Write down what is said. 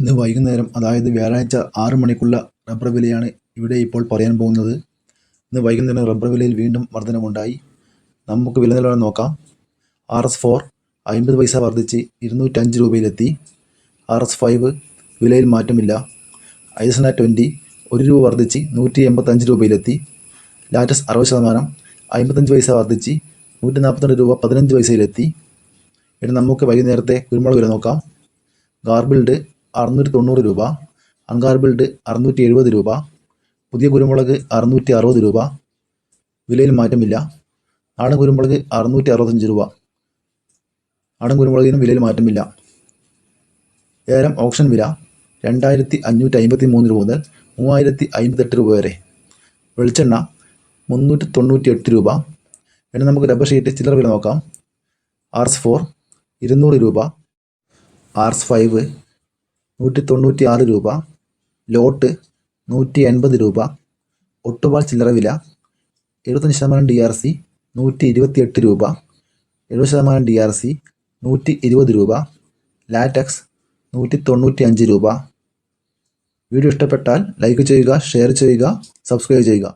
ഇന്ന് വൈകുന്നേരം അതായത് വ്യാഴാഴ്ച ആറ് മണിക്കുള്ള റബ്ബർ വിലയാണ് ഇവിടെ ഇപ്പോൾ പറയാൻ പോകുന്നത്. ഇന്ന് വൈകുന്നേരം റബ്ബർ വിലയിൽ വീണ്ടും വർധനമുണ്ടായി നമുക്ക് വില നിലവാരം നോക്കാം. ആർ എസ് ഫോർ അമ്പത് പൈസ വർദ്ധിച്ച് ഇരുന്നൂറ്റഞ്ച് രൂപയിലെത്തി. ആർ എസ് ഫൈവ് വിലയിൽ മാറ്റമില്ല. ഐസന ട്വന്റി ഒരു രൂപ വർദ്ധിച്ച് നൂറ്റി എൺപത്തഞ്ച് രൂപയിലെത്തി. ലാറ്റസ് അറുപത് ശതമാനം അമ്പത്തഞ്ച് പൈസ വർദ്ധിച്ച് നൂറ്റി നാൽപ്പത്തിരണ്ട് രൂപ പതിനഞ്ച് പൈസയിലെത്തി. ഇനി നമുക്ക് വൈകുന്നേരത്തെ കുരുമുളക് വില നോക്കാം. ഗാർബിൾഡ് അറുന്നൂറ്റി തൊണ്ണൂറ് രൂപ അങ്കാർ ബിൽഡ് അറുന്നൂറ്റി എഴുപത് രൂപ പുതിയ കുരുമുളക് അറുന്നൂറ്റി അറുപത് രൂപ വിലയിൽ മാറ്റമില്ല. നാടൻ കുരുമുളക് അറുന്നൂറ്റി അറുപത്തഞ്ച് രൂപ. നാടൻ കുരുമുളകിനും വിലയിൽ മാറ്റമില്ല. ഏലം ഓപ്ഷൻ വില രണ്ടായിരത്തി അഞ്ഞൂറ്റി അമ്പത്തി മൂന്ന് രൂപ മുതൽ മൂവായിരത്തി അമ്പത്തെട്ട് രൂപ വരെ. വെളിച്ചെണ്ണ മുന്നൂറ്റി തൊണ്ണൂറ്റി എട്ട് രൂപ. പിന്നെ നമുക്ക് റബ്ബർ ഷീറ്റ് ചില്ലറ വില നോക്കാം. ആർ എസ് ഫോർ ഇരുന്നൂറ് രൂപ. ആർ എസ് ഫൈവ് നൂറ്റി തൊണ്ണൂറ്റി ആറ് രൂപ ലോട്ട് നൂറ്റി എൺപത് രൂപ ഒട്ടുപാൽ ചില്ലറ വില എഴുപത്തഞ്ച് ശതമാനം ഡി ആർ സി നൂറ്റി ഇരുപത്തി എട്ട് രൂപ എഴുപത് ശതമാനം ഡി ആർ സി നൂറ്റി ഇരുപത് രൂപ ലാറ്റക്സ് നൂറ്റി തൊണ്ണൂറ്റി അഞ്ച് രൂപ. വീഡിയോ ഇഷ്ടപ്പെട്ടാൽ ലൈക്ക് ചെയ്യുക ഷെയർ ചെയ്യുക സബ്സ്ക്രൈബ് ചെയ്യുക.